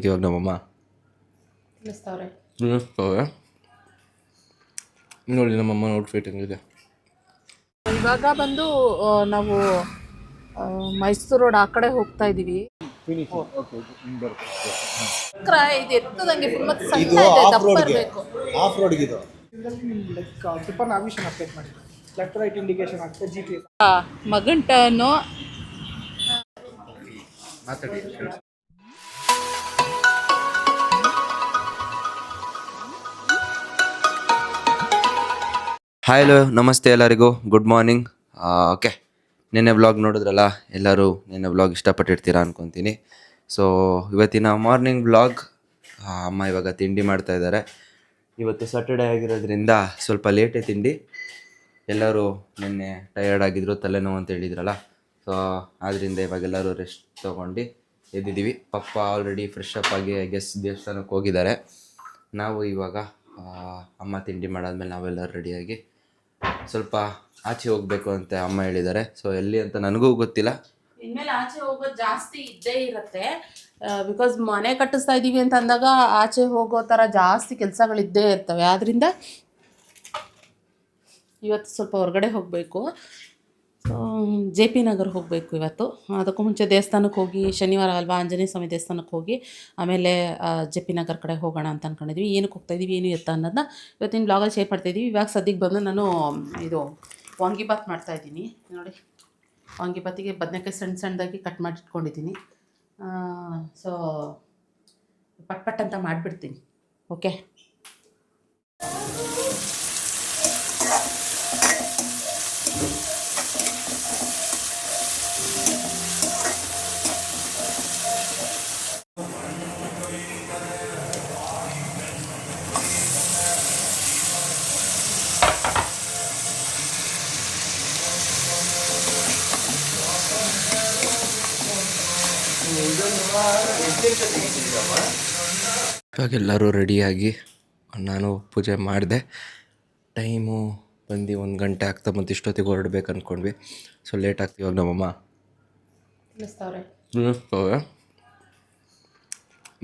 ಇವಾಗ ನಮ್ಮಮ್ಮ ತಿಳಿಸ್ತವ್ರೆ ತಿಳಿಸ್ತವೆ ನೋಡಿ ನಮ್ಮಮ್ಮ ಔಟ್ಫಿಟ್ ಹೆಂಗಿದೆ ಇವಾಗ ಬಂದು ನಾವು ಮೈಸೂರು ರೋಡ್ ಆ ಕಡೆ ಹೋಗ್ತಾ ಇದೀವಿ. ಚಕ್ರ ಇದು ಎತ್ತದಂಗೆ ಫುಲ್ ಮತ್ತೆ ಸಣ್ಣ ಇದು ಇದೆ ಆಫ್ ದಪ್ಪ ರೋಡ್ಗೆ ಇರಬೇಕು. ಆಫ್ ರೋಡ್ಗೆ ಇದು. ಲೈಕ್ ಟಿಪ್ಪರ್ ನಾವಿಷನ್ ಅಪ್ಡೇಟ್ ಮಾಡಿ ಲೆಫ್ಟ್ ರೈಟ್ ಇಂಡಿಕೇಶನ್ ಆಗ್ತದೆ ಜಿ ಪಿ ಮಗನ್ ಟರ್ನು ಹಾಯ್ ಹಲೋ ನಮಸ್ತೆ ಎಲ್ಲರಿಗೂ. ಗುಡ್ ಮಾರ್ನಿಂಗ್ ಓಕೆ ನಿನ್ನೆ ವ್ಲಾಗ್ ನೋಡಿದ್ರಲ್ಲ, ಎಲ್ಲರೂ ನಿನ್ನೆ ವ್ಲಾಗ್ ಇಷ್ಟಪಟ್ಟಿರ್ತೀರಾ ಅನ್ಕೊತೀನಿ. ಸೊ ಇವತ್ತಿನ ಮಾರ್ನಿಂಗ್ ವ್ಲಾಗ್ ಅಮ್ಮ ಇವಾಗ ತಿಂಡಿ ಮಾಡ್ತಾ ಇದ್ದಾರೆ. ಇವತ್ತು ಸ್ಯಾಟರ್ಡೇ ಆಗಿರೋದ್ರಿಂದ ಸ್ವಲ್ಪ ಲೇಟೇ ತಿಂಡಿ. ಎಲ್ಲರೂ ನಿನ್ನೆ ಟಯರ್ಡ್ ಆಗಿದ್ರು, ತಲೆನೋವು ಅಂತ ಹೇಳಿದ್ರಲ್ಲ. ಸೊ ಆದ್ದರಿಂದ ಇವಾಗ ಎಲ್ಲರೂ ರೆಸ್ಟ್ ತೊಗೊಂಡು ಎದ್ದಿದ್ದೀವಿ. ಪಪ್ಪ ಆಲ್ರೆಡಿ ಫ್ರೆಶ್ ಅಪ್ ಆಗಿ ಗೆಸ್ ದೇವಸ್ಥಾನಕ್ಕೆ ಹೋಗಿದ್ದಾರೆ. ನಾವು ಇವಾಗ ಅಮ್ಮ ತಿಂಡಿ ಮಾಡಾದ್ಮೇಲೆ ನಾವೆಲ್ಲರೂ ರೆಡಿಯಾಗಿ ಸ್ವಲ್ಪ ಆಚೆ ಹೋಗ್ಬೇಕು ಅಂತ ಅಮ್ಮ ಹೇಳಿದ್ದಾರೆ. ಸೊ ಎಲ್ಲಿ ಅಂತ ನನಗೂ ಗೊತ್ತಿಲ್ಲ. ಇನ್ಮೇಲೆ ಆಚೆ ಹೋಗೋದು ಜಾಸ್ತಿ ಇದ್ದೇ ಇರುತ್ತೆ. ಬಿಕಾಸ್ ಮನೆ ಕಟ್ಟಿಸ್ತಾ ಇದ್ದೀವಿ ಅಂತ ಅಂದಾಗ ಆಚೆ ಹೋಗೋ ಥರ ಜಾಸ್ತಿ ಕೆಲಸಗಳಿದ್ದೇ ಇರ್ತವೆ. ಆದ್ದರಿಂದ ಇವತ್ತು ಸ್ವಲ್ಪ ಹೊರಗಡೆ ಹೋಗಬೇಕು. ಜೆ ಪಿ ನಗರ್ ಹೋಗಬೇಕು ಇವತ್ತು. ಅದಕ್ಕೂ ಮುಂಚೆ ದೇವಸ್ಥಾನಕ್ಕೆ ಹೋಗಿ, ಶನಿವಾರ ಅಲ್ವಾ, ಆಂಜನೇಯ ಸ್ವಾಮಿ ದೇವಸ್ಥಾನಕ್ಕೆ ಹೋಗಿ, ಆಮೇಲೆ ಜೆ ಪಿ ನಗರ್ ಕಡೆ ಹೋಗೋಣ ಅಂತ ಅಂದ್ಕೊಂಡಿದ್ವಿ ಏನಕ್ಕೆ ಹೋಗ್ತಾ ಇದೀವಿ, ಏನು ಎತ್ತ ಅನ್ನೋದನ್ನ ಇವತ್ತಿನ ಬ್ಲಾಗಲ್ಲಿ ಶೇರ್ ಮಾಡ್ತಾಯಿದ್ದೀವಿ ಇವಾಗ ಸದ್ಯಕ್ಕೆ ಬಂದು ನಾನು, ಇದು, ವಾಂಗಿಬಾತ್ ಮಾಡ್ತಾಯಿದ್ದೀನಿ ನೋಡಿ, ವಾಂಗಿಬಾತಿಗೆ ಬದನೆಕಾಯಿ ಸಣ್ಣ ಸಣ್ಣದಾಗಿ ಕಟ್ ಮಾಡಿಟ್ಕೊಂಡಿದ್ದೀನಿ. ಸೊ ಪಟ್ ಪಟ್ ಅಂತ ಮಾಡಿಬಿಡ್ತೀನಿ. ಓಕೆ ಇವಾಗ ಎಲ್ಲರೂ ರೆಡಿಯಾಗಿ ನಾನು ಪೂಜೆ ಮಾಡಿದೆ. ಟೈಮು ಬಂದು ಒಂದು ಗಂಟೆ ಆಗ್ತಾ ಮತ್ತು ಇಷ್ಟೊತ್ತಿಗೆ ಹೊರಡ್ಬೇಕು ಅಂದ್ಕೊಂಡ್ವಿ. ಸೊ ಲೇಟ್ ಆಗ್ತೀವಿ ಇವಾಗ ನಮ್ಮಮ್ಮ. ತಿಳಿಸ್ತವೆ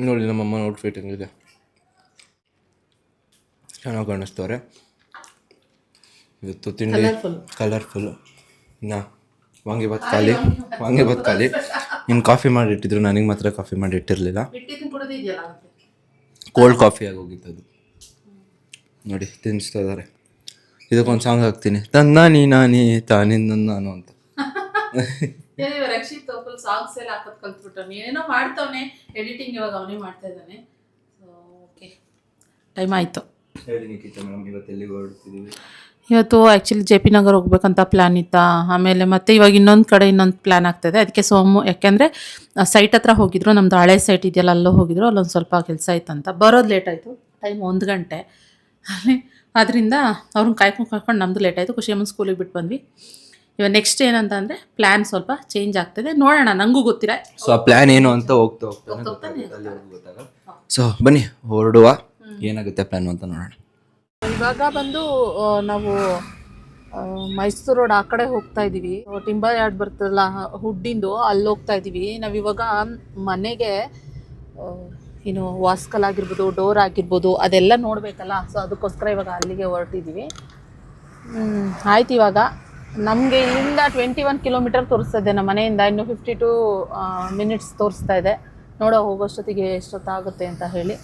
ನೋಡಿ ನಮ್ಮಮ್ಮ ಔಟ್ಫಿಟ್ ಹೆಂಗಿದೆ. ಚೆನ್ನಾಗಿ ಕಾಣಿಸ್ತವ್ರೆ. ಇವತ್ತು ತಿಂಡಿ ಕಲರ್ಫುಲ್ಲು ನಾ ವಾಂಗಿ ವಾಂಗಿಬಾತ್ ಖಾಲಿ. ವಾಂಗಿಬಾತ್ ಖಾಲಿ. ಇನ್ನು ಕಾಫಿ ಮಾಡಿ ಇಟ್ಟಿದ್ರು ನನಗೆ ಮಾತ್ರ ಕಾಫಿ ಮಾಡಿ ಇಟ್ಟಿರಲಿಲ್ಲ. ಬಿಟ್ಟಿದ್ದೀನಿ ಕುಡಿದಿದೆಯಲ್ಲ ಕೋಲ್ಡ್ ಕಾಫಿ ಆಗೋಗಿತ್ತು ನೋಡಿ, ತಿನ್ನಿಸ್ತಾ ಇದ್ದಾರೆ ಇದಕ್ಕೊಂದು ಸಾಂಗ್ ಹಾಕ್ತೀನಿ. ತನ್ನ ನೀ ನಾನಿ ತಾನಿಂದ ನಾನು ಅಂತ. ಏನಿವ ರಕ್ಷಿತ್ ಫುಲ್ ಸಾಂಗ್ಸ್ ಎಲ್ಲ ಹಾಕೋದ್ ಕಲ್ತ್ಬಿಟ್ಟು ಏನೇನೋ ಮಾಡ್ತವನೆ ಎಡಿಟಿಂಗ್ ಇವಾಗ ಅವನೇ ಮಾಡ್ತಾ ಇದ್ದಾನೆ. ಓಕೆ ಟೈಮ್ ಆಯಿತು. ಹೇಳಿ ನಿಖಿತ ಮೇಡಮ್ ಇವತ್ತು ಎಲ್ಲಿಗೆ ಹೊರಡ್ತಿದ್ದೀವಿ ಇವತ್ತು ಆ್ಯಕ್ಚುಲಿ ಜೆ ಪಿ ನಗರ್ ಹೋಗ್ಬೇಕಂತ ಪ್ಲ್ಯಾನ್ ಇತ್ತಾ. ಆಮೇಲೆ ಮತ್ತೆ ಇವಾಗ ಇನ್ನೊಂದು ಕಡೆ ಇನ್ನೊಂದು ಪ್ಲ್ಯಾನ್ ಆಗ್ತದೆ. ಅದಕ್ಕೆ ಸೋಮು ಯಾಕೆಂದರೆ ಸೈಟ್ ಹತ್ರ ಹೋಗಿದ್ರು ನಮ್ದು ಹಳೆ ಸೈಟ್ ಇದೆಯಲ್ಲ ಅಲ್ಲೂ ಹೋಗಿದ್ರು. ಅಲ್ಲೊಂದು ಸ್ವಲ್ಪ ಕೆಲಸ ಇತ್ತಂತ ಬರೋದು ಲೇಟ್ ಆಯಿತು. ಟೈಮ್ ಒಂದು ಗಂಟೆ. ಅಲ್ಲಿ ಅದರಿಂದ ಅವ್ರನ್ನ ಕಾಯ್ಕೊಂಡು ಕಾಯ್ಕೊಂಡು ನಮ್ಮದು ಲೇಟ್ ಆಯಿತು. ಖುಷಿಯಮ್ಮನ ಸ್ಕೂಲಿಗೆ ಬಿಟ್ಟು ಬಂದ್ವಿ. ಇವಾಗ ನೆಕ್ಸ್ಟ್ ಏನಂತ ಅಂದರೆ ಪ್ಲ್ಯಾನ್ ಸ್ವಲ್ಪ ಚೇಂಜ್ ಆಗ್ತದೆ. ನೋಡೋಣ ನನಗೂ ಗೊತ್ತಿರ ಸೊ ಆ ಪ್ಲ್ಯಾನ್ ಏನು ಅಂತ ಹೋಗ್ತಾ ಗೊತ್ತಾಗಲ್ಲ. ಸೊ ಬನ್ನಿ ಹೊರಡುವ. ಏನಾಗುತ್ತೆ ಪ್ಲ್ಯಾನು ಅಂತ ನೋಡೋಣ. ಇವಾಗ ಬಂದು ನಾವು ಮೈಸೂರು ರೋಡ್ ಆ ಕಡೆ ಹೋಗ್ತಾ ಇದ್ದೀವಿ ಟಿಂಬರ್ ಯಾರ್ಡ್ ಬರ್ತದಲ್ಲ ಹುಡ್ಡಿಂದು ಅಲ್ಲಿ ಹೋಗ್ತಾ ಇದ್ದೀವಿ ನಾವಿವಾಗ ಮನೆಗೆ ಆ, ಏನು ವಾಸ್ಕಲ್ ಆಗಿರ್ಬೋದು ಡೋರ್ ಆಗಿರ್ಬೋದು ಅದೆಲ್ಲ ನೋಡಬೇಕಲ್ಲ. ಸೊ ಅದಕ್ಕೋಸ್ಕರ ಇವಾಗ ಅಲ್ಲಿಗೆ ಹೊರಟಿದ್ದೀವಿ ಆಯ್ತು ಇವಾಗ. ನಮಗೆ ಇಲ್ಲಿಂದ ಟ್ವೆಂಟಿ ಒನ್ ಕಿಲೋಮೀಟರ್ ತೋರಿಸ್ತಾ ಇದೆ ನಮ್ಮ ಮನೆಯಿಂದ. ಇನ್ನು ಫಿಫ್ಟಿ ಟು ಮಿನಿಟ್ಸ್ ತೋರಿಸ್ತಾ ಇದೆ. ನೋಡೋ ಹೋಗೋಷ್ಟೊತ್ತಿಗೆ ಎಷ್ಟೊತ್ತಾಗುತ್ತೆ ಅಂತ ಹೇಳಿ.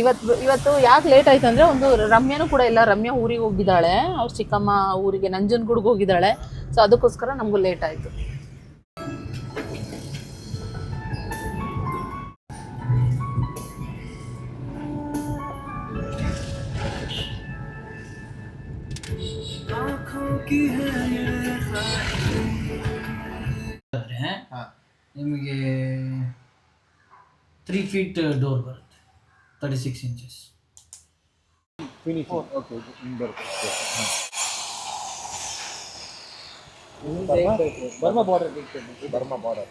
ಇವತ್ತು ಇವತ್ತು ಯಾಕೆ ಲೇಟ್ ಆಯ್ತು ಅಂದರೆ ಒಂದು ರಮ್ಯನೂ ಕೂಡ ಇಲ್ಲ. ರಮ್ಯ ಊರಿಗೆ ಹೋಗಿದ್ದಾಳೆ. ಅವ್ರ ಚಿಕ್ಕಮ್ಮ ಊರಿಗೆ, ನಂಜನಗೂಡ್ಗೆ ಹೋಗಿದ್ದಾಳೆ. ಸೊ ಅದಕ್ಕೋಸ್ಕರ ನಮಗೂ ಲೇಟ್ ಆಯಿತು. ನಿಮಗೆ ತ್ರೀ ಫೀಟ್ ಡೋರ್ ಬರುತ್ತೆ. Thirty six inches Burma border Burma border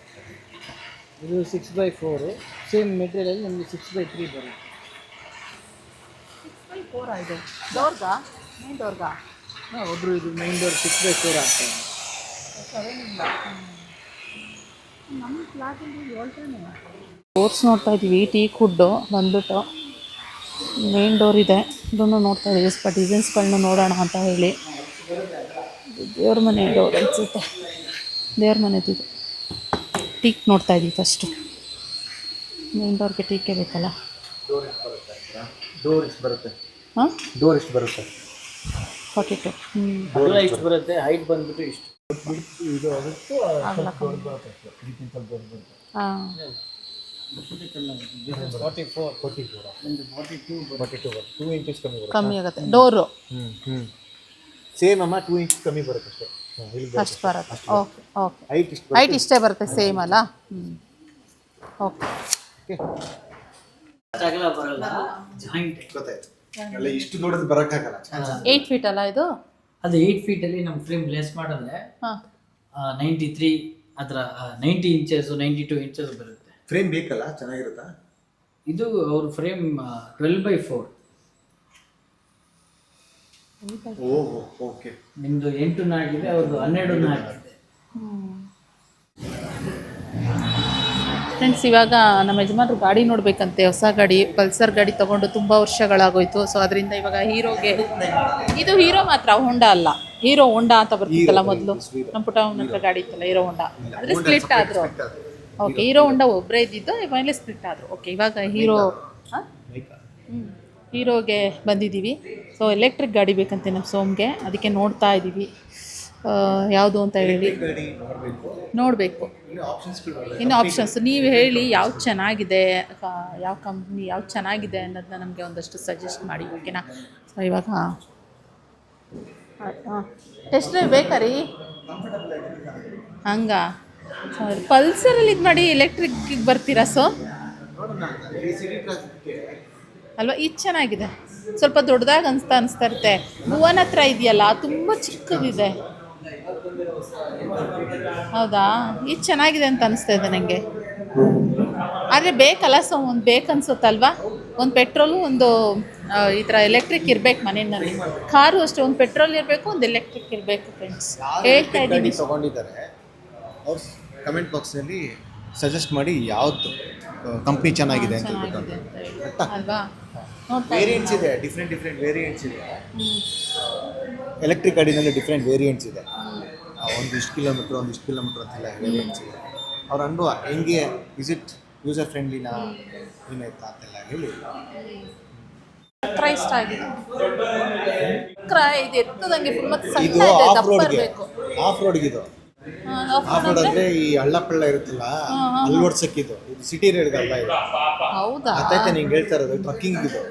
ಇದು six by four same material ನಿಮಗೆ ಸಿಕ್ಸ್ ಬೈ ತ್ರೀ ಬರುತ್ತೆ ಫೋರ್ ಆಯಿತು ಡೋರ್ಗಾ ಮೇನ್ ಡೋರ್ಗಾ ಹಾಂ ಒಬ್ಬರು ಇದು main door six by four ಆಗ್ತದೆ ನಮ್ಮ ಫ್ಲಾಟಲ್ಲಿ ಡೋರ್ಸ್ ನೋಡ್ತಾ ಇದ್ದೀವಿ ಟೀ ಕುಡ್ಡು ಬಂದ್ಬಿಟ್ಟು. ಮೇನ್ ಡೋರ್ ಇದೆ. ಇದನ್ನು ನೋಡ್ತಾ ಇದ್ದೀವಿ. ಸ್ವಲ್ಪ ಡಿಸೈನ್ಸ್ಗಳನ್ನ ನೋಡೋಣ ಅಂತ ಹೇಳಿ. ದೇವ್ರ ಮನೆ ಡೋರ್ ಅನಿಸುತ್ತೆ. ದೇವ್ರ ಮನೆದು ಟೀಕ್ ನೋಡ್ತಾ ಇದ್ದೀವಿ ಫಸ್ಟು ಮೇನ್ ಡೋರ್ಗೆ ಟೀಕೆ ಬೇಕಲ್ಲ? ಡೋರ್ ಎಷ್ಟು ಬರುತ್ತೆ? ಹಾಂ? ಡೋರ್ ಎಷ್ಟು ಬರುತ್ತೆ? ಫಾರ್ಟಿ ಟು ಬರುತ್ತೆ? ಹೈಟ್ ಬಂದ್ಬಿಟ್ಟು ಇಷ್ಟು. ಇದು ಅದಕ್ಕೆ ಆಗಲ್ಲ ಹಾಂ ಫಾರ್ಟಿ ಫೋರ್ ಫೋರ್ಟಿ ಫೋರ್ ಒಂದು forty two forty two two inches ಕಮ್ಮಿ ಬರುತ್ತೆ ಕಮ್ಮಿ ಆಗುತ್ತೆ ಡೋರು ಹ್ಞೂ ಹ್ಞೂ ಸೇಮ್ ಅಮ್ಮ ಟೂ ಇಂಚ್ ಕಮ್ಮಿ ಬರುತ್ತೆ. ಅಷ್ಟೇ ಅಷ್ಟು ಬರುತ್ತೆ. ಓಕೆ ಓಕೆ ಹೈಟ್ ಇಷ್ಟು ಹೈಟ್ ಇಷ್ಟೇ ಬರುತ್ತೆ ಸೇಮ್ ಅಲ್ಲ? ಹ್ಞೂ ಓಕೆ ಬರಲ್ಲ. ಜಾಯಿಂಟ್ ಗೊತ್ತಾಯ್ತು. ಇಷ್ಟು ದೊಡ್ಡದು ಬರೋಕ್ಕಾಗಲ್ಲ. ಏಯ್ಟ್ ಫೀಟ್ ಅಲ್ಲ ಇದು? ಅದು ಏಯ್ಟ್ ಫೀಟಲ್ಲಿ ನಮ್ಮ ಫ್ರೇಮ್ ಲೆಸ್ ಮಾಡಿದ್ರೆ ಹಾ. ನೈಂಟಿ ತ್ರೀ ಅದರ ninety inches ninety two inches ಬರುತ್ತೆ. ಫ್ರೇಮ್ ಬೇಕಲ್ಲ? ಚೆನ್ನಾಗಿರುತ್ತಾ? ಇದು ಅವ್ರ ಫ್ರೇಮ್ ಟ್ವೆಲ್ ಬೈ ಫೋರ್ ಓಹೋ ಓಕೆ. ನಿಮ್ಮದು ಎಂಟು ಆಗಿದೆ ಅವ್ರದ್ದು ಹನ್ನೆರಡು ಆಗಿದೆ ಫ್ರೆಂಡ್ಸ್ ಇವಾಗ ನಮ್ಮ ಯಜಮಾನ್ರು ಗಾಡಿ ನೋಡ್ಬೇಕಂತೆ ಹೊಸ ಗಾಡಿ ಪಲ್ಸರ್ ಗಾಡಿ ತಗೊಂಡು ತುಂಬ ವರ್ಷಗಳಾಗೋಯ್ತು. ಸೊ ಅದರಿಂದ ಇವಾಗ ಹೀರೋಗೆ ಇದು ಹೀರೋ ಮಾತ್ರ ಹೋಂಡಾ ಅಲ್ಲ. ಹೀರೋ ಹೋಂಡಾ ಅಂತ ಬರ್ತಿತ್ತಲ್ಲ ಮೊದಲು. ನಮ್ಮ ಪುಟ್ಟ ಅವನ ಹತ್ರ ಗಾಡಿ ಇತ್ತಲ್ಲ ಹೀರೋ ಹೋಂಡಾ ಅಂದರೆ ಸ್ಪ್ಲಿಟ್ ಆದರು. ಓಕೆ ಹೀರೋ ಹೋಂಡಾ ಒಬ್ಬರೇ ಇದ್ದಿದ್ದು ಇವಾಗಲೇ ಸ್ಪ್ಲಿಟ್ ಆದರು. ಓಕೆ ಇವಾಗ ಹೀರೋ ಹಾಂ? ಹ್ಞೂ ಹೀರೋಗೆ ಬಂದಿದ್ದೀವಿ. ಸೊ ಎಲೆಕ್ಟ್ರಿಕ್ ಗಾಡಿ ಬೇಕಂತೆ ನಮ್ಮ ಸೋಮ್ಗೆ. ಅದಕ್ಕೆ ನೋಡ್ತಾ ಇದ್ದೀವಿ ಯಾವುದು ಅಂತ ಹೇಳಿ. ನೋಡಬೇಕು. ಇನ್ನು ಆಪ್ಷನ್ಸ್ ನೀವು ಹೇಳಿ ಯಾವ್ದು ಚೆನ್ನಾಗಿದೆ ಯಾವ ಕಂಪ್ನಿ ಯಾವ್ದು ಚೆನ್ನಾಗಿದೆ ಅನ್ನೋದನ್ನ ನಮಗೆ ಒಂದಷ್ಟು ಸಜೆಸ್ಟ್ ಮಾಡಿ ಓಕೆನಾ ಸೊ ಇವಾಗ ಹಾಂ. ಟೆಸ್ಟ್ ಡ್ರೈವ್ ಬೇಕಾ ರೀ? ಹಂಗ. ಪಲ್ಸರಲ್ಲಿ ಇದು ಮಾಡಿ ಎಲೆಕ್ಟ್ರಿಕ್ಕಿಗೆ ಬರ್ತೀರಾ ಸೊ ಅಲ್ವಾ? ಇದು ಚೆನ್ನಾಗಿದೆ. ಸ್ವಲ್ಪ ದೊಡ್ಡದಾಗಿ ಅನಿಸ್ತಾ ಅನಿಸ್ತಾ ಇರುತ್ತೆ. ಭುವನ್ ಹತ್ರ ಇದೆಯಲ್ಲ ತುಂಬ ಚಿಕ್ಕದಿದೆ. ಹೌದಾ? ಇದು ಚೆನ್ನಾಗಿದೆ ಅಂತ ಅನಿಸ್ತಾ ಇದೆ ನನಗೆ ಆದರೆ ಬೇಕಲ್ಲ ಸೊ ಒಂದು ಬೇಕನ್ಸುತ್ತಲ್ವಾ ಒಂದು ಪೆಟ್ರೋಲು ಒಂದು ಈ ಥರ ಎಲೆಕ್ಟ್ರಿಕ್ ಇರಬೇಕು ಮನೆಯಲ್ಲಿ. ಕಾರು ಅಷ್ಟೇ ಒಂದು ಪೆಟ್ರೋಲ್ ಇರಬೇಕು ಒಂದು ಎಲೆಕ್ಟ್ರಿಕ್ ಇರಬೇಕು ಫ್ರೆಂಡ್ಸ್ ಹೇಳ್ತಾ ಇದ್ದೀನಿ. ತೊಗೊಂಡಿದ್ದಾರೆ ಅವ್ರು ಕಮೆಂಟ್ ಬಾಕ್ಸಲ್ಲಿ ಸಜೆಸ್ಟ್ ಮಾಡಿ ಯಾವ್ದು ಕಂಪ್ನಿ ಚೆನ್ನಾಗಿದೆ ಅಂತ ಹೇಳ್ಬಿಟ್ಟು ಹೇಳಿ ಅಲ್ವಾ? ವೇರಿಯಂಟ್ಸ್ ಇದೆ ಡಿಫ್ರೆಂಟ್ ಡಿಫ್ರೆಂಟ್ ವೇರಿಯಂಟ್ಸ್ ಇದೆ. ಎಲೆಕ್ಟ್ರಿಕ್ ಗಾಡಿನಲ್ಲಿ ಡಿಫ್ರೆಂಟ್ ವೇರಿಯಂಟ್ಸ್ ಇದೆ. ಒಂದು ಇಷ್ಟು ಕಿಲೋಮೀಟ್ರ್ ಒಂದು ಇಷ್ಟು ಕಿಲೋಮೀಟ್ರ್ ಅಂತೆಲ್ಲ ಅನ್ಸಿದ್ರು ಅವ್ರ ಅನುಭವ ಹೆಂಗೆ ಇಸ್ ಇಟ್ ಯೂಸರ್ ಫ್ರೆಂಡ್ಲಿನಾ ಏನಾಯ್ತಾ ಅಂತೆಲ್ಲ ಹೇಳಿ. ಚಕ್ರ ಇಷ್ಟ ಆಗಿದೆ ಚಕ್ರ ಇದು ಎತ್ತದಂಗೆ ಫುಲ್ ಮತ್ತೆ ಸಣ್ಣ ಇದು ಇದೆ ಆಫ್ ದಪ್ಪ ರೋಡ್ಗೆ ಇರಬೇಕು. ಆಫ್ ರೋಡ್ಗೆ ಇದು. ಆಫ್ ರೋಡ್ ಅಂದ್ರೆ? ಈ ಹಳ್ಳ ಪಳ್ಳ ಇರುತ್ತಲ್ಲ ಅಲ್ಲಿ ಓಡ್ಸಕ್ಕಿದು ಇದು. ಸಿಟಿ ರೇಡ್ಗಲ್ಲ ಇದು? ಹೌದಾ? ಅರ್ಥಾಯ್ತಾ ನಿಂಗೆ ಹೇಳ್ತಾ ಇರೋದು ಟ್ರಕ್ಕಿಂಗ್ ಇದು.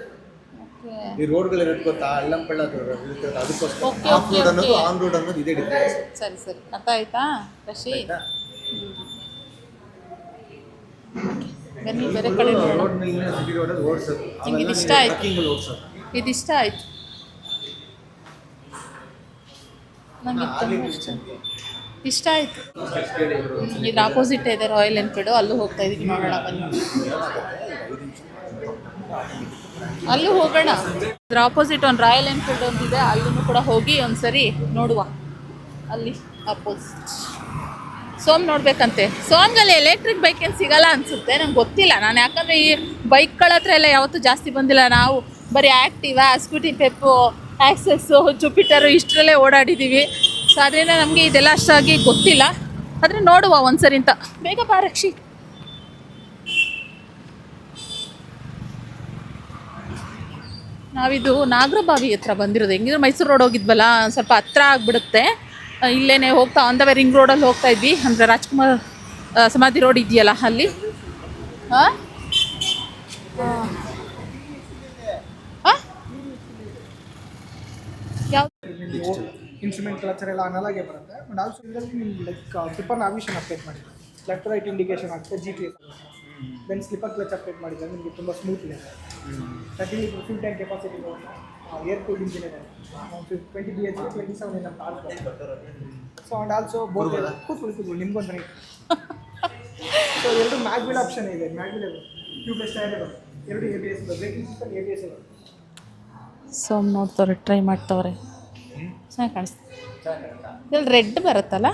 ಈ ರೋಡ್ಗಳು ಇರುತ್ತೆ ಗೊತ್ತಾ? ಹಳ್ಳ ಪಳ್ಳ ಅದಕ್ಕೋಸ್ಕರ Okay, ಆಫ್ okay, ರೋಡ್ ಅನ್ನೋದು okay. ಆನ್ ರೋಡ್ ಅನ್ನೋದು ಇದೇ ಡಿಫ್ರೆನ್ಸ್ ಸರಿ ಸರಿ. ಅರ್ಥ ಆಯ್ತಾ? ರಶಿ ಬನ್ನಿ ಬೇರೆ ಕಡೆ ನೋಡೋಣ. ರೋಡ್ ಮೇಲೆ ಸಿಟಿ ಓಡಿಸೋದು ನಿಂಗೆ ಇದು ಇಷ್ಟ ಆಯ್ತು? ಓಡಿಸೋದು ಇದಿಷ್ಟ ಆಯ್ತು? ನಂಗೆ ಇದು ತುಂಬ ಇಷ್ಟ ಇಷ್ಟ ಆಯ್ತು. ಇದು ಆಪೋಸಿಟ್ ಇದೆ ರಾಯಲ್ ಎನ್ಫೀಲ್ಡು ಅಲ್ಲೂ ಹೋಗ್ತಾ ಇದೀನಿ ನೋಡೋಣ ಬನ್ನಿ. ಅಲ್ಲೂ ಹೋಗೋಣ. ಅದ್ರ ಆಪೋಸಿಟ್ ಒಂದು ರಾಯಲ್ ಎನ್ಫೀಲ್ಡ್ ಒಂದಿದೆ ಅಲ್ಲೂ ಕೂಡ ಹೋಗಿ ಒಂದ್ಸರಿ ನೋಡುವ. ಅಲ್ಲಿ ಅಪೋಸಿಟ್ ಸೋಮ್ ನೋಡ್ಬೇಕಂತೆ. ಸೋಮ್ಗಲ್ಲಿ ಎಲೆಕ್ಟ್ರಿಕ್ ಬೈಕ್ ಏನು ಸಿಗಲ್ಲ ಅನ್ಸುತ್ತೆ, ನಂಗೆ ಗೊತ್ತಿಲ್ಲ. ನಾನು ಯಾಕಂದರೆ ಈ ಬೈಕ್ಗಳ ಹತ್ರ ಎಲ್ಲ ಯಾವತ್ತೂ ಜಾಸ್ತಿ ಬಂದಿಲ್ಲ. ನಾವು ಬರೀ Activa Scooty Pep Access Jupiter ಇಷ್ಟರಲ್ಲೇ ಓಡಾಡಿದ್ದೀವಿ ಸೊ ಅದರಿಂದ ನಮಗೆ ಇದೆಲ್ಲ ಅಷ್ಟಾಗಿ ಗೊತ್ತಿಲ್ಲ. ಆದರೆ ನೋಡುವ ಒಂದ್ಸರಿ ಅಂತ. ಬೇಗ ಬಾ ನಾವಿದು ನಾಗರಬಾವಿ ಹತ್ರ ಬಂದಿರೋದು. ಹೆಂಗಿದ್ರು ಮೈಸೂರು ರೋಡ್ ಹೋಗಿದ್ವಲ್ಲ, ಸ್ವಲ್ಪ ಹತ್ರ ಆಗಿಬಿಡುತ್ತೆ. ಇಲ್ಲೇನೆ ಹೋಗ್ತಾ ಆನ್ ದ ವೇ ರಿಂಗ್ ರೋಡಲ್ಲಿ ಹೋಗ್ತಾ ಇದ್ವಿ. ಅಂದರೆ ರಾಜ್ಕುಮಾರ್ ಸಮಾಧಿ ರೋಡ್ ಇದೆಯಲ್ಲ ಅಲ್ಲಿ. ಇನ್ಸ್ಟ್ರೂಮೆಂಟ್ ಕ್ಲಚರ್ ಎಲ್ಲ ಅನಲಾಗೆ ಬರುತ್ತೆ. ಬಟ್ ಆಲ್ಸೋ ಇದರಲ್ಲಿ ನಿಮ್ಗೆ ಲೈಕ್ ಸೂಪರ್ ನಾವಿಷನ್ ಅಪ್ಡೇಟ್ ಮಾಡಿದ್ದಾರೆ ಲೆಫ್ಟ್ ರೈಟ್ ಇಂಡಿಕೇಶನ್ ಆಗುತ್ತೆ G P S then slipper clutch update ಮಾಡಿದ್ದಾರೆ ನಿಮಗೆ ತುಂಬ ಸ್ಮೂತ್ ಇದೆ. Thirty litre full tank capacity air cool engine ಇದೆ twenty B H twenty seven in torque so and also bore ಕೂತ್ಕೊಳ್ಳಿ ಕೂತ್ಕೊಳ್ಳಿ ನಿಮ್ಗೊಂದು ಸೊ ಎರಡು ಮ್ಯಾಗ್ವಿಲ್ ಆಪ್ಷನ್ ಇದೆ. ಮ್ಯಾಗ್ವಿಲ್ ಟ್ಯೂಬ್ಲೆಸ್ ಟೈರ್ ಇದೆ ಎರಡು A B S braking system A B S ಇದೆ so ನೋಡ್ತವ್ರೆ ಟ್ರೈ ಮಾಡ್ತವ್ರೆ. ಚೆನ್ನಾಗಿ ಕಾಣಿಸ್ತದೆ ಇಲ್ಲಿ ರೆಡ್ ಬರುತ್ತಲ್ಲ?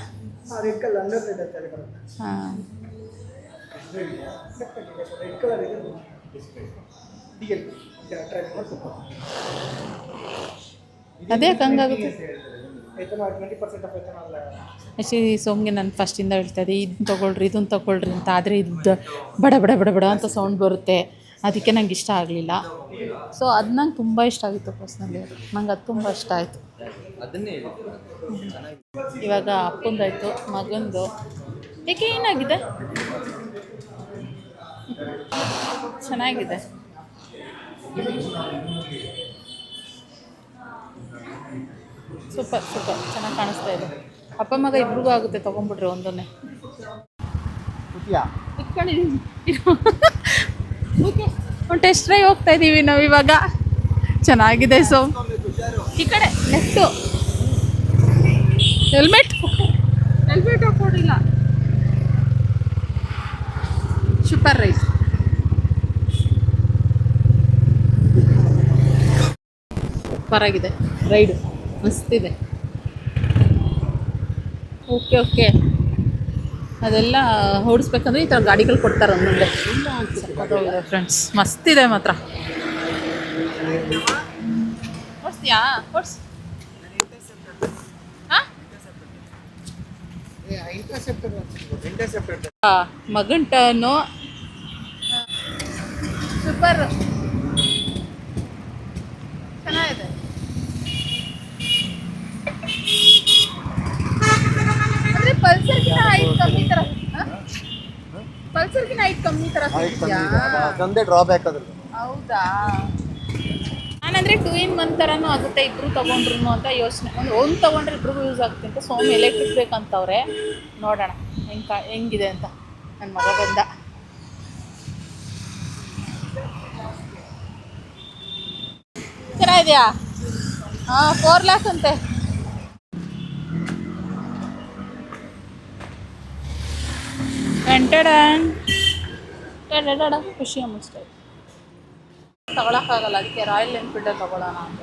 ರೆಡ್ ಕಲರ್ ಅಂಡರ್ ರೆಡ್ ಅಂತ ಹೇಳಿ ಬರುತ್ತೆ. ಹಾಂ. ರೆಡ್ ಕಲರ್ ಇದೆ ಡಿ ಎಲ್ ಡ್ರೈವಿಂಗ್ ಸೂಪರ್ ಅದೇ ಹಂಗಾಗುತ್ತೆ ಆ್ಯಕ್ಚುಲಿ ಸೋಮ್ಗೆ ನಾನು ಫಸ್ಟಿಂದ ಹೇಳ್ತಾ ಇದ್ದೆ ಇದನ್ನ ತೊಗೊಳ್ರಿ ಇದನ್ನ ತೊಗೊಳ್ರಿ ಅಂತ ಆದರೆ ಇದು ಬಡ ಬಡ ಬಡ ಬಡ ಅಂತ ಸೌಂಡ್ ಬರುತ್ತೆ. ಅದಕ್ಕೆ ನಂಗೆ ಇಷ್ಟ ಆಗಲಿಲ್ಲ. ಸೊ ಅದು ನಂಗೆ ತುಂಬ ಇಷ್ಟ ಆಗಿತ್ತು ಪರ್ಸ್ನಲಿ ನಂಗೆ ಅದು ತುಂಬ ಇಷ್ಟ ಆಯಿತು. ಅದನ್ನೇ ಇವಾಗ ಅಪ್ಪಂದಾಯ್ತು ಮಗಂದು. ಏಕೆ ಏನಾಗಿದೆ? ಚೆನ್ನಾಗಿದೆ. Super super. ಚೆನ್ನಾಗಿ ಕಾಣಿಸ್ತಾ ಇದೆ. ಅಪ್ಪ ಮಗ ಇಬ್ರಿಗೂ ಆಗುತ್ತೆ ಒಂದನ್ನೇ ಇಟ್ಕೊಂಡಿದ್ದೀನಿ ಓಕೆ ಒಂದು ಟೆಸ್ಟ್ ಡ್ರೈವ್ ಹೋಗ್ತಾ ಇದ್ದೀವಿ ನಾವು ಇವಾಗ. ಚೆನ್ನಾಗಿದೆ ಸೊ. ಈ ಕಡೆ ಲೆಫ್ಟು ಹೆಲ್ಮೆಟ್ ಹೆಲ್ಮೆಟ್ ಹಾಕೊಂಡಿಲ್ಲ ಸೂಪರ್ ರೈಸ್ ಸೂಪರ್ ಆಗಿದೆ ರೈಡು ಮಸ್ತಿದೆ. ಓಕೆ ಓಕೆ ಅದೆಲ್ಲ ಓಡಿಸ್ಬೇಕಂದ್ರೆ ಈ ಥರ ಗಾಡಿಗಳು ಕೊಡ್ತಾರೆ ಒಂದೊಂದೇ. ಫ್ರೆಂಡ್ಸ್ ಮಸ್ತಿದೆ ಮಾತ್ರ. ಓಡಿಸ್ತೀಯಾ ಓಡಿಸ್ ಹಾಂ? ಮಗನ್ ಟರ್ನು ಸೂಪರ್ ಚೆನ್ನಾಗಿದೆ. ಅಂದ್ರೆ ಪಲ್ಸರ್ಗಿನ ಹೈಟ್ ಕಮ್ಮಿ ತರ. ಪಲ್ಸರ್ಗಿನ ಹೈಟ್ ಕಮ್ಮಿ ತರ ಅದೊಂದೇ ಡ್ರಾಬ್ಯಾಕ್ ಅದ್ರ ಹೌದಾ? ನಾನಂದ್ರೆ ಟೂ ಇನ್ ಒನ್ ಆಗುತ್ತೆ ಇಬ್ರು ತಗೊಂಡ್ರು ಅಂತ ಯೋಚನೆ. ಒಂದು ಒಂದು ತಗೊಂಡ್ರೆ ಇಬ್ರಿಗೂ ಯೂಸ್ ಆಗುತ್ತೆ ಅಂತ ಸೋಮ್ ಎಲೆಕ್ಟ್ರಿಕ್ ಬೇಕಂತವ್ರೆ. ನೋಡೋಣ ಹೆಂಗೆ ಹೆಂಗಿದೆ ಅಂತ. ನನ್ನ ಮಗ ಬಂದ. ಚೆನ್ನಾಗಿದೆಯಾ ಹಾಂ ಫೋರ್ ಲ್ಯಾಕ್ ಅಂತೆ. ಖುಷಿ ಅನ್ನಿಸ್ತಾ. ತಗೊಳಕ್ಕಾಗಲ್ಲ ಅದಕ್ಕೆ ರಾಯಲ್ ಎನ್ಫೀಲ್ಡ್ ತಗೊಳ್ಳೋಣ ಅಂತ.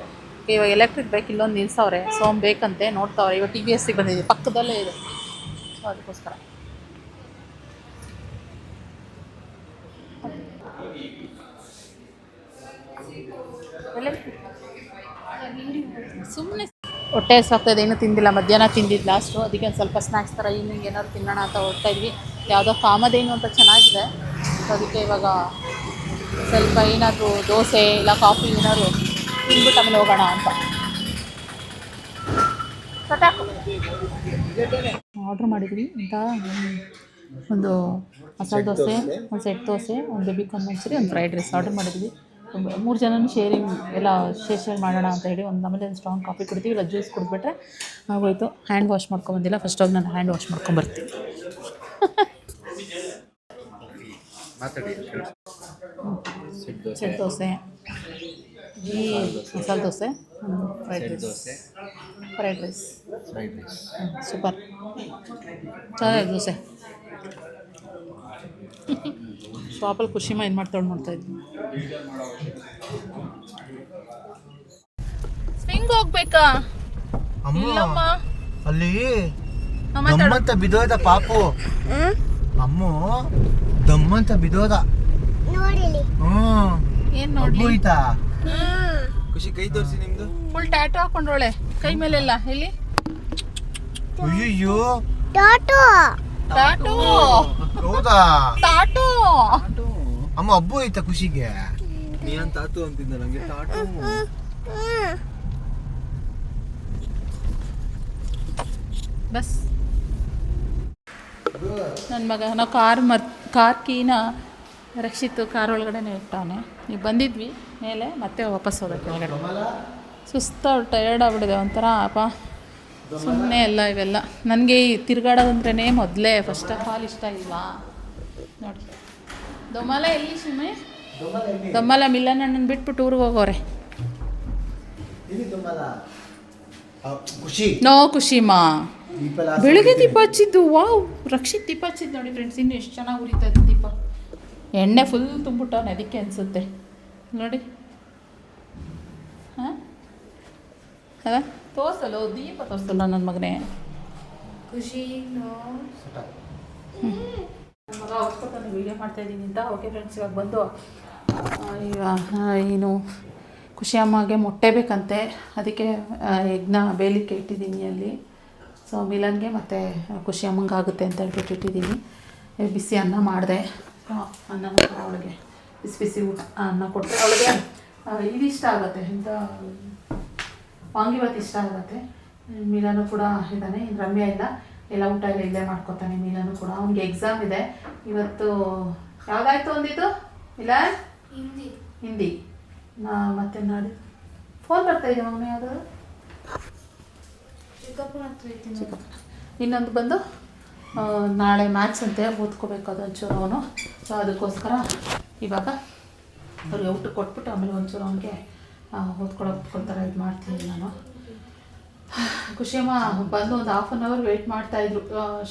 ಇವಾಗ ಎಲೆಕ್ಟ್ರಿಕ್ ಬೈಕ್ ಇಲ್ಲೊಂದು ನಿಲ್ಸವ್ರೆ ಸೋಮ್ ಬೇಕಂತೆ ನೋಡ್ತಾವ್ರೆ. ಇವಾಗ ಟಿ ವಿ ಎಸ್ಸಿಗೆ ಬಂದಿದೆ ಪಕ್ಕದಲ್ಲೇ ಇದೆ. ಸೊ ಅದಕ್ಕೋಸ್ಕರ. ಸುಮ್ಮನೆ ಹೊಟ್ಟೆ ಸಾಕ್ತದೆ ಏನೂ ತಿಂದಿಲ್ಲ. ಮಧ್ಯಾಹ್ನ ತಿಂದಿದ್ದು ಲಾಸ್ಟು ಅದಕ್ಕೆ ಒಂದು ಸ್ವಲ್ಪ ಸ್ನ್ಯಾಕ್ಸ್ ಥರ ಈವ್ನಿಂಗ್ ಏನಾದ್ರು ತಿನ್ನೋಣ ಅಂತ ಹೋಗ್ತಾ ಇದ್ವಿ. ಯಾವುದೋ ಕಾಮಧೇನು ಅಂತ ಚೆನ್ನಾಗಿದೆ. ಅದಕ್ಕೆ ಇವಾಗ ಸ್ವಲ್ಪ ಏನಾದರೂ ದೋಸೆ ಇಲ್ಲ ಕಾಫಿ ಏನಾದ್ರು ತಿಂದ್ಬಿಟ್ಟು ಆಮೇಲೆ ಹೋಗೋಣ ಅಂತ. ಆರ್ಡ್ರ್ ಮಾಡಿದ್ವಿ. ಅಂತ ಒಂದು ಮಸಾಲೆ ದೋಸೆ, ಒಂದು ಸೆಟ್ ದೋಸೆ, ಒಂದು ಬೇಬಿ ಕಾರ್ನ್ ಮಂಚೂರಿ ಒಂದು ಫ್ರೈಡ್ ರೈಸ್ ಆರ್ಡ್ರ್ ಮಾಡಿದ್ವಿ. ಮೂರು ಜನನೂ ಶೇರಿಂಗ್ ಎಲ್ಲ ಶೇರ್ ಶೇರ್ ಮಾಡೋಣ ಅಂತ ಹೇಳಿ ಒಂದು ಆಮೇಲೆ ಒಂದು ಸ್ಟ್ರಾಂಗ್ ಕಾಫಿ ಕುಡಿತೀವಿ ಇಲ್ಲ ಜ್ಯೂಸ್ ಕುಡಿದ್ಬಿಟ್ರೆ ಆಗೋಯ್ತು. ಹ್ಯಾಂಡ್ ವಾಶ್ ಮಾಡ್ಕೊಂಬಂದಿಲ್ಲ ಫಸ್ಟ್ ಹೋಗಿ ನಾನು ಹ್ಯಾಂಡ್ ವಾಶ್ ಮಾಡ್ಕೊಂಬರ್ತೀನಿ. ಸೆಟ್ ದೋಸೆ. ಈ masala dosa fried rice dosa. Fried rice fried rice super ಚೆನ್ನಾಗಿದೆ ದೋಸೆ. ಶಾಪಲ್ಲಿ ಖುಷಿಮ ಏನು ಮಾಡ್ತಾಳೆ ನೋಡ್ತಾ ಇದ್ದೀನಿ ಸ್ವಿಂಗ್ ಹೋಗ್ಬೇಕಾ? ಅಮ್ಮ ಅಲ್ಲಿ. ದಮ್ಮಂತ ಬಿದೋದ ಪಾಪು. ಅಮ್ಮ ದಮ್ಮಂತ ಬಿದೋದ ಹ್ಮ್. ಏನ್ ನೋಡ್ಲಿ? ಹೋಯ್ತಾ ಖುಷಿ ಕೈ ತೋರಿಸಿ ನಿಮ್ದು. ಫುಲ್ ಟ್ಯಾಟು ಹಾಕೊಂಡೋಳೆ ಕೈ ಮೇಲೆಲ್ಲ ಎಲ್ಲಿ ಅಯ್ಯಯ್ಯೋ. ಟಾಟು ಹೌದಾ? ಟಾಟು ಅಮ್ಮ ಹಬ್ಬು ಐತಾ ಖುಷಿಗೆ. ನೀನ್ ತಾತು ಅಂತಿದ್ದ ನಂಗೆ ತಾಟು ಬಸ್. ನನ್ನ ಮಗ ನಾವು ಕಾರ್ ಮರ್ ಕಾರ್ ಕೀನ ರಕ್ಷಿತು ಕಾರ್ ಒಳಗಡೆನೇ ಇಟ್ಟವನೆ ಈಗ ಬಂದಿದ್ವಿ ಮೇಲೆ ಮತ್ತೆ ವಾಪಸ್ ಹೋದಕ್ಕೆ ಒಳಗಡೆ. ಸುಸ್ತ ಟಯರ್ಡ್ ಆಗ್ಬಿಟ್ಟಿದೆ ಒಂಥರ ಅಪ್ಪ. ಸುಮ್ಮನೆ ಎಲ್ಲ ಇವೆಲ್ಲ. ನನಗೆ ಈ ತಿರ್ಗಾಡೋದಂದ್ರೇ ಮೊದಲೇ ಫಸ್ಟ್ ಆಫ್ ಆಲ್ ಇಷ್ಟ ಇಲ್ವಾ? ನೋಡಿ. ದೊಮ್ಮಲ ಎಲ್ಲಿ ಸುಮ್ಮನೆ ದೊಮ್ಮಲ ಮಿಲ್ಲನ್ ಅಣ್ಣನ ಬಿಟ್ಬಿಟ್ಟು ಊರಿಗೆ ಹೋಗೋರೆ. ಖುಷಿ. ನೋ ಖುಷಿಮಾ. ಮಾ ಬೆಳಿಗ್ಗೆ ದೀಪ ಹಚ್ಚಿದ್ದು ವಾವ್ ರಕ್ಷಿತ್ ದೀಪ ಹಚ್ಚಿದ್ದು ನೋಡಿ ಫ್ರೆಂಡ್ಸ್ ಇನ್ನು ಎಷ್ಟು ಚೆನ್ನಾಗಿ ಉರಿತಾ ಇತ್ತು ದೀಪ. ಎಣ್ಣೆ ಫುಲ್ ತುಂಬಿಟ್ಟವನೆ ಅದಕ್ಕೆ ಅನಿಸುತ್ತೆ. ನೋಡಿ. ಹಾಂ? ಅಲ್ಲ? ತೋರ್ಸಲ್ಲ ದೀಪ ತೋರಿಸಲ್ಲ ನನ್ನ ಮಗನೇ. ಖುಷಿ ಮಗ ಹೊಸ್ಕೊತಾನೆ ವೀಡಿಯೋ ಮಾಡ್ತಾ ಇದ್ದೀನಿ ಅಂತ. ಓಕೆ ಫ್ರೆಂಡ್ಸ್ ಇವಾಗ ಬಂದು ಏನು ಖುಷಿ ಅಮ್ಮಗೆ ಮೊಟ್ಟೆ ಬೇಕಂತೆ. ಅದಕ್ಕೆ ಎಗ್ನ ಬೇಯಲಿಕ್ಕೆ ಇಟ್ಟಿದ್ದೀನಿ ಅಲ್ಲಿ. ಸೊ ಮಿಲನ್ಗೆ ಮತ್ತು ಖುಷಿ ಅಮ್ಮಂಗೆ ಆಗುತ್ತೆ ಅಂತ ಹೇಳ್ಬಿಟ್ಟು ಇಟ್ಟಿದ್ದೀನಿ. ಬಿಸಿ ಅನ್ನ ಮಾಡಿದೆ. ಅನ್ನ ಅವಳಿಗೆ. ಬಿಸಿ ಬಿಸಿ ಊಟ ಅನ್ನ ಕೊಟ್ಟರೆ ಅವಳಿಗೆ ಇದಿಷ್ಟ ಇದು ಇಷ್ಟ ಆಗುತ್ತೆ. ಇಂಥ ವಾಂಗಿಬಾತ್ ಇಷ್ಟ ಆಗುತ್ತೆ. ಮೀಲಾನು ಕೂಡ ಇದ್ದಾನೆ ಇನ್ನು ರಮ್ಯ ಇಲ್ಲ. ಎಲ್ಲ ಊಟ ಎಲ್ಲ ಇಲ್ಲೇ ಮಾಡ್ಕೊತಾನೆ ಮೀಲಾನು ಕೂಡ. ಅವ್ನಿಗೆ ಎಕ್ಸಾಮ್ ಇದೆ. ಇವತ್ತು ಯಾವುದಾಯ್ತು ಒಂದಿದ್ದು ಇಲ್ಲ? ಹಿಂದಿ. ಹಿಂದಿ. ನಾ ಮತ್ತೆ ನಾಡಿ. ಫೋನ್ ಬರ್ತಾ ಇದೆ ಮಮ್ಮಿ ಯಾವುದು? ಚಿಕ್ಕಪ್ಪನ ಹತ್ರ ಇದ್ದೀನಿ. ಇನ್ನೊಂದು ಬಂದು ನಾಳೆ ಮ್ಯಾಥ್ಸ್ ಅಂತೆ ಓದ್ಕೋಬೇಕು ಅದು ಒಂಚೂರು ಅವನು. ಸೊ ಅದಕ್ಕೋಸ್ಕರ ಇವಾಗ ಅವ್ರಿಗೆ ಊಟ ಕೊಟ್ಬಿಟ್ಟು ಆಮೇಲೆ ಒಂಚೂರು ಅವನಿಗೆ ಓದ್ಕೊಳಕ್ಕೋಸ್ಕರ ಇದು ಮಾಡ್ತೀನಿ ನಾನು. ಖುಷಿಯಮ್ಮ ಬಂದು ಒಂದು ಹಾಫ್ ಆನ್ ಅವರ್ ವೆಯ್ಟ್ ಮಾಡ್ತಾಯಿದ್ರು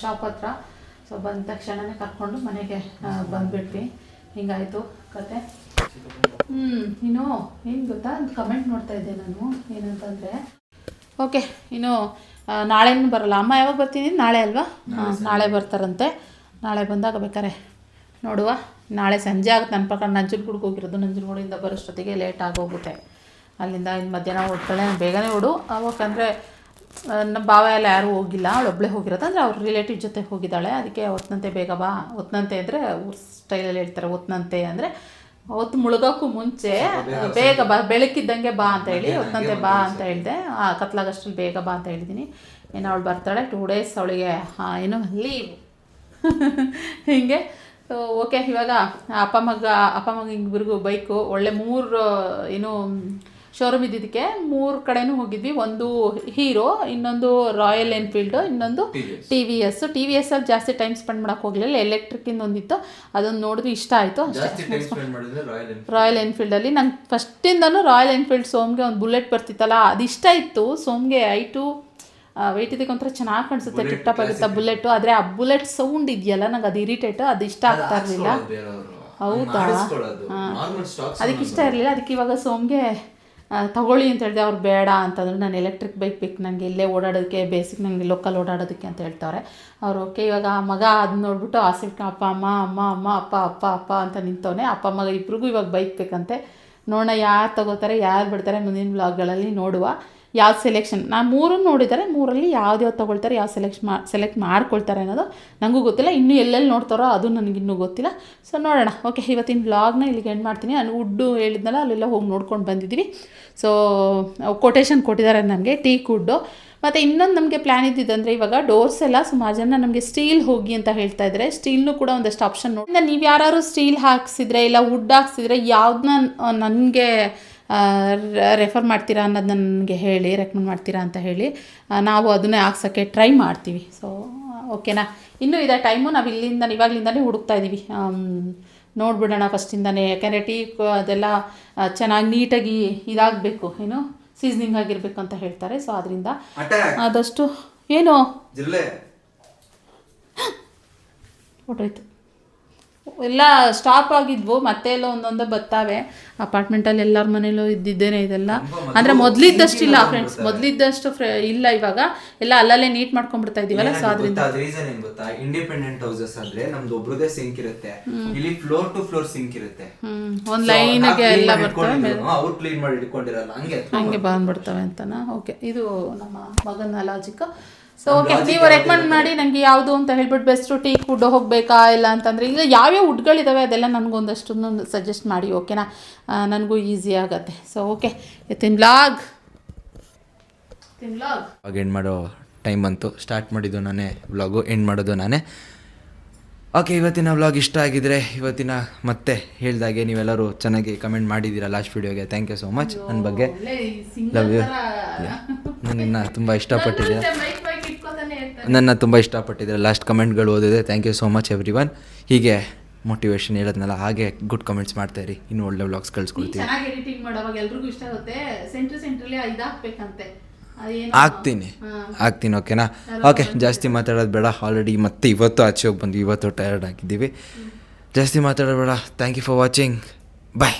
ಶಾಪ್ ಹತ್ರ. ಸೊ ಬಂದ ತಕ್ಷಣನೇ ಕರ್ಕೊಂಡು ಮನೆಗೆ ಬಂದುಬಿಟ್ವಿ. ಹಿಂಗಾಯಿತು ಕತೆ. ಹ್ಞೂ ಇನ್ನು ಏನು ಗೊತ್ತಾ? ಒಂದು ಕಮೆಂಟ್ ನೋಡ್ತಾ ಇದ್ದೆ ನಾನು. ಏನಂತಂದರೆ ಓಕೆ ಇನ್ನು ನಾಳೆನೂ ಬರಲ್ಲ. ಅಮ್ಮ ಯಾವಾಗ ಬರ್ತೀನಿ? ನಾಳೆ ಅಲ್ವಾ? ಹಾಂ ನಾಳೆ ಬರ್ತಾರಂತೆ. ನಾಳೆ ಬಂದಾಗ ಬೇಕಾರೆ ನೋಡುವ. ನಾಳೆ ಸಂಜೆ ಆಗುತ್ತೆ. ನನ್ನ ಪ್ರಕಾರ ನಂಜನಗೂಡಿಗೆ ಹೋಗಿರೋದು. ನಂಜನಗೂಡಿಂದ ಬರೋಷ್ಟೊತ್ತಿಗೆ ಲೇಟ್ ಆಗೋಗುತ್ತೆ. ಅಲ್ಲಿಂದ ಇನ್ನು ಮಧ್ಯಾಹ್ನ ಓಡ್ತಾಳೆ ಬೇಗನೆ ಓಡು ಅವಾಗಂದರೆ ನಮ್ಮ ಭಾವ ಎಲ್ಲ ಯಾರೂ ಹೋಗಿಲ್ಲ. ಅವಳೊಬ್ಬಳೇ ಹೋಗಿರೋದು. ಅಂದರೆ ಅವ್ರ ರಿಲೇಟಿವ್ ಜೊತೆ ಹೋಗಿದ್ದಾಳೆ. ಅದಕ್ಕೆ ಹೊತ್ನಂತೆ ಬೇಗ ಬಾ. ಹೊತ್ನಂತೆ ಅಂದರೆ ಊರ್ ಸ್ಟೈಲಲ್ಲಿ ಹೇಳ್ತಾರೆ. ಹೊತ್ನಂತೆ ಅಂದರೆ ಹೊತ್ತು ಮುಳುಗೋಕ್ಕೂ ಮುಂಚೆ ಬೇಗ ಬಾ ಬೆಳಕಿದ್ದಂಗೆ ಬಾ ಅಂತ ಹೇಳಿ ಹೊತ್ತಂತೆ ಬಾ ಅಂತ ಹೇಳಿದೆ. ಕತ್ಲಾಗಷ್ಟ್ರಲ್ಲಿ ಬೇಗ ಬಾ ಅಂತ ಹೇಳಿದ್ದೀನಿ ಏನು ಅವಳು ಬರ್ತಾಳೆ ಟೂ ಡೇಸ್ ಅವಳಿಗೆ ಏನು ಲೀವ್ ಹೀಗೆ ಓಕೆ ಇವಾಗ ಅಪ್ಪ ಮಗ ಅಪ್ಪ ಮಗ ಇಬ್ಬರಿಗೂ ಬೈಕು ಒಳ್ಳೆ ಮೂರು ಏನು ಶೋರೂಮ್ ಇದ್ದಿದ್ದಕ್ಕೆ ಮೂರು ಕಡೆನೂ ಹೋಗಿದ್ವಿ. ಒಂದು ಹೀರೋ ಇನ್ನೊಂದು ರಾಯಲ್ ಎನ್ಫೀಲ್ಡು ಇನ್ನೊಂದು T V S T V S ಅಲ್ಲಿ ಜಾಸ್ತಿ ಟೈಮ್ ಸ್ಪೆಂಡ್ ಮಾಡೋಕೆ ಹೋಗಲಿಲ್ಲ. ಎಲೆಕ್ಟ್ರಿಕ್ಕಿಂದ ಒಂದಿತ್ತು. ಅದನ್ನು ನೋಡಿದ್ರೆ ಇಷ್ಟ ಆಯಿತು. ರಾಯಲ್ ಎನ್ಫೀಲ್ಡಲ್ಲಿ ನಂಗೆ ಫಸ್ಟಿಂದನೂ ರಾಯಲ್ ಎನ್ಫೀಲ್ಡ್ ಸೋಮ್ಗೆ ಒಂದು ಬುಲೆಟ್ ಬರ್ತಿತ್ತಲ್ಲ ಅದಿಷ್ಟ ಇಷ್ಟ ಇತ್ತು. ಸೋಮ್ಗೆ ಐಟು ವೆಯ್ಟ್ ಇದಕ್ಕೆ ಒಂಥರ ಚೆನ್ನಾಗಿ ಕಾಣಿಸುತ್ತೆ. ಟಿಪ್ಟಾಪ್ ಆಗುತ್ತೆ ಬುಲೆಟ್. ಆದರೆ ಆ ಬುಲೆಟ್ ಸೌಂಡ್ ಇದೆಯಲ್ಲ ನಂಗೆ ಅದು ಇರಿಟೇಟ್ ಅದು ಇಷ್ಟ ಆಗ್ತಾ ಇರಲಿಲ್ಲ. ಹೌದಾ? ಅದಕ್ಕೆ ಇಷ್ಟ ಇರಲಿಲ್ಲ. ಅದಕ್ಕೆ ಇವಾಗ ಸೋಮ್ಗೆ ತಗೊಳ್ಳಿ ಅಂತ ಹೇಳಿದೆ, ಅವ್ರು ಬೇಡ ಅಂತಂದ್ರೆ. ನಾನು ಎಲೆಕ್ಟ್ರಿಕ್ ಬೈಕ್ ಬೇಕು ನನಗೆ ಇಲ್ಲೇ ಓಡಾಡೋದಕ್ಕೆ ಬೇಸಿಕ್ ನನಗೆ ಲೋಕಲ್ ಓಡಾಡೋದಕ್ಕೆ ಅಂತ ಹೇಳ್ತಾರೆ ಅವ್ರು ಓಕೆ ಇವಾಗ ಆ ಮಗ ಅದನ್ನ ನೋಡ್ಬಿಟ್ಟು ಆಸೆ ಅಪ್ಪ, ಅಮ್ಮ ಅಮ್ಮ ಅಮ್ಮ, ಅಪ್ಪ ಅಪ್ಪ ಅಪ್ಪ ಅಂತ ನಿಂತವನೆ. ಅಪ್ಪ ಮಗ ಇಬ್ರಿಗೂ ಇವಾಗ ಬೈಕ್ ಬೇಕಂತೆ. ನೋಡೋಣ ಯಾರು ತಗೋತಾರೆ, ಯಾರು ಬಿಡ್ತಾರೆ ಮುಂದಿನ ಬ್ಲಾಗ್ಗಳಲ್ಲಿ ನೋಡುವ. ಯಾವ್ದು ಸೆಲೆಕ್ಷನ್ ನಾನು ಮೂರನ್ನು ನೋಡಿದರೆ, ಮೂರಲ್ಲಿ ಯಾವ್ದು ಯಾವ್ದು ತೊಗೊಳ್ತಾರೆ ಯಾವ ಸೆಲೆಕ್ಷನ್ ಮಾ ಸೆಲೆಕ್ಟ್ ಮಾಡ್ಕೊಳ್ತಾರೆ ಅನ್ನೋದು ನನಗೂ ಗೊತ್ತಿಲ್ಲ. ಇನ್ನೂ ಎಲ್ಲೆಲ್ಲಿ ನೋಡ್ತಾರೋ ಅದು ನನಗಿನ್ನೂ ಗೊತ್ತಿಲ್ಲ. ಸೊ ನೋಡೋಣ. ಓಕೆ ಇವತ್ತಿನ ಬ್ಲಾಗ್ನ ಇಲ್ಲಿಗೆ ಎಂಡ್ ಮಾಡ್ತೀನಿ. ನಾನು ಉಡ್ಡು ಹೇಳಿದ್ನಲ್ಲ, ಅಲ್ಲೆಲ್ಲ ಹೋಗಿ ನೋಡ್ಕೊಂಡು ಬಂದಿದ್ದೀವಿ ಸೊ ಕೊಟೇಶನ್ ಕೊಟ್ಟಿದ್ದಾರೆ ನನಗೆ ಟೀ ಕುಡ್ಡು. ಮತ್ತು ಇನ್ನೊಂದು ನಮಗೆ ಪ್ಲ್ಯಾನ್ ಇದ್ದಿದ್ದಂದರೆ ಇವಾಗ ಡೋರ್ಸ್ ಎಲ್ಲ ಸುಮಾರು ಜನ ನಮಗೆ ಸ್ಟೀಲ್ ಹೋಗಿ ಅಂತ ಹೇಳ್ತಾ ಇದ್ದಾರೆ ಸ್ಟೀಲ್ನು ಕೂಡ ಒಂದಷ್ಟು ಆಪ್ಷನ್ ನೋಡಿ. ನೀವು ಯಾರು ಸ್ಟೀಲ್ ಹಾಕ್ಸಿದ್ರೆ, ಇಲ್ಲ ವುಡ್ ಹಾಕ್ಸಿದ್ರೆ ಯಾವ್ದನ್ನ ನನಗೆ ರೆಫರ್ ಮಾಡ್ತೀರಾ ಅನ್ನೋದು ನನಗೆ ಹೇಳಿ ರೆಕಮೆಂಡ್ ಮಾಡ್ತೀರಾ ಅಂತ ಹೇಳಿ ನಾವು ಅದನ್ನೇ ಹಾಕ್ಸೋಕ್ಕೆ ಟ್ರೈ ಮಾಡ್ತೀವಿ. ಸೊ ಓಕೆನಾ ಇನ್ನೂ ಇದೆ ಟೈಮು ನಾವು ಇಲ್ಲಿಂದ ಇವಾಗಲಿಂದನೇ ಹುಡುಕ್ತಾ ಇದ್ದೀವಿ ನೋಡಿಬಿಡೋಣ ಫಸ್ಟಿಂದನೇ ಯಾಕೆಂದರೆ ಟೀ ಅದೆಲ್ಲ ಚೆನ್ನಾಗಿ ನೀಟಾಗಿ ಇದಾಗಬೇಕು ಏನು? ಸೀಸನಿಂಗ್ ಆಗಿರಬೇಕು ಅಂತ ಹೇಳ್ತಾರೆ. ಸೊ ಅದರಿಂದ ಆದಷ್ಟು ಏನು? ಹೊಟ್ಟೋಯ್ತು ಎಲ್ಲ ಸ್ಟಾಪ್ ಆಗಿದ್ವು ಮತ್ತೆ ಎಲ್ಲ ಒಂದೊಂದು ಬರ್ತಾವೆ ಅಪಾರ್ಟ್ಮೆಂಟಲ್ಲಿ ಎಲ್ಲರ ಮನೇಲೂ ಇದ್ದಿದ್ದೇನೆ ಇದೆಲ್ಲ. ಅಂದರೆ ಮೊದಲಿದ್ದಷ್ಟಿಲ್ಲ ಫ್ರೆಂಡ್ಸ್ ಮೊದಲಿದ್ದಷ್ಟು ಫ್ರೆ ಇಲ್ಲ ಇವಾಗ. ಎಲ್ಲ ಅಲ್ಲಲ್ಲೇ ನೀಟ್ ಮಾಡ್ಕೊಂಡ್ಬಿಡ್ತಾ ಇದೀವಲ್ಲ ಸೊ ಅದರಿಂದ ರೀಸನ್ ಏನು ಗೊತ್ತಾ? ಇಂಡಿಪೆಂಡೆಂಟ್ ಹೌಸಸ್ ಅಂದ್ರೆ ನಮ್ದು ಒಬ್ರದೇ ಸಿಂಕ್ ಇರುತ್ತೆ. ಇಲ್ಲಿ ಫ್ಲೋರ್ ಟು ಫ್ಲೋರ್ ಸಿಂಕ್ ಇರುತ್ತೆ. ಒಂದು ಲೈನ್ಗೆ ಎಲ್ಲ ಬರ್ತವೆ ಅವ್ರು ಕ್ಲೀನ್ ಮಾಡಿ ಇಟ್ಕೊಂಡಿರಲ್ಲ ಹಂಗೆ. ಹಂಗೆ ಬಂದ್ಬಿಡ್ತವೆ ಅಂತನಾ? ಓಕೆ ಇದು ನಮ್ಮ ಮಗನ ಲಾಜಿಕ್ ಸೊ ಓಕೆ ನೀವು ರೆಕಮೆಂಡ್ ಮಾಡಿ ನನಗೆ ಯಾವುದು ಅಂತ ಹೇಳ್ಬಿಟ್ಟು ಬೆಸ್ಟು ಟೀ ಫುಡ್ ಹೋಗಬೇಕಾ ಇಲ್ಲ ಅಂತಂದರೆ ಈಗ ಯಾವ್ಯಾವ ವುಡ್ಗಳಿದ್ದಾವೆ ಅದೆಲ್ಲ ನನಗೊಂದಷ್ಟು ಸಜೆಸ್ಟ್ ಮಾಡಿ ಓಕೆನಾ ನನಗೂ ಈಸಿ ಆಗುತ್ತೆ. ಸೊ ಓಕೆ ಇವತ್ತಿನ ಬ್ಲಾಗ್ ಬ್ಲಾಗ್ ಎಂಡ್ ಮಾಡೋ ಟೈಮ್ ಬಂತು. ಸ್ಟಾರ್ಟ್ ಮಾಡಿದ್ದು ನಾನೇ ವ್ಲಾಗು ಎಂಡ್ ಮಾಡೋದು ನಾನೇ. ಓಕೆ ಇವತ್ತಿನ ವ್ಲಾಗ್ ಇಷ್ಟ ಆಗಿದ್ರೆ ಇವತ್ತಿನ ಮತ್ತೆ ಹೇಳ್ದಾಗೆ ನೀವೆಲ್ಲರೂ ಚೆನ್ನಾಗಿ ಕಮೆಂಟ್ ಮಾಡಿದ್ದೀರಾ ಲಾಸ್ಟ್ ವಿಡಿಯೋಗೆ ಥ್ಯಾಂಕ್ ಯು ಸೋ ಮಚ್ ನನ್ನ ಬಗ್ಗೆ ಲವ್ ಯು ನನ್ನನ್ನು ತುಂಬ ಇಷ್ಟಪಟ್ಟಿದ್ದೀರಾ ನನ್ನ ತುಂಬ ಇಷ್ಟಪಟ್ಟಿದ್ದಾರೆ. ಲಾಸ್ಟ್ ಕಮೆಂಟ್ಗಳು ಓದಿದೆ. Thank you so much every one ಹೀಗೆ ಮೋಟಿವೇಶನ್ ಹೇಳೋದ್ನಲ್ಲ ಹಾಗೆ ಗುಡ್ ಕಮೆಂಟ್ಸ್ ಮಾಡ್ತಾ ಇರಿ ಇನ್ನು ಒಳ್ಳೆ ವ್ಲಾಗ್ಸ್ ಕಳ್ಸ್ಕೊಳ್ತೀವಿ ಚೆನ್ನಾಗಿ ಎಡಿಟಿಂಗ್ ಮಾಡೋವಾಗ ಎಲ್ರಿಗೂ ಇಷ್ಟ ಆಗುತ್ತೆ. ಸೆಂಟ್ರ್ ಸೆಂಟ್ರಲ್ಲಿ ಇದಾಕ್ಬೇಕಂತೆ ಅದೇನು ಆಗ್ತೀನಿ. ಆಗ್ತೀನಿ ಓಕೆನಾ ಓಕೆ ಜಾಸ್ತಿ ಮಾತಾಡೋದು ಬೇಡ. ಆಲ್ರೆಡಿ ಮತ್ತೆ ಇವತ್ತು ಆಚೆ ಹೋಗಿ ಬಂದ್ವಿ. ಇವತ್ತು ಟಯರ್ಡ್ ಆಗಿದ್ದೀವಿ. ಜಾಸ್ತಿ ಮಾತಾಡೋದು ಬೇಡ. Thank you for watching bye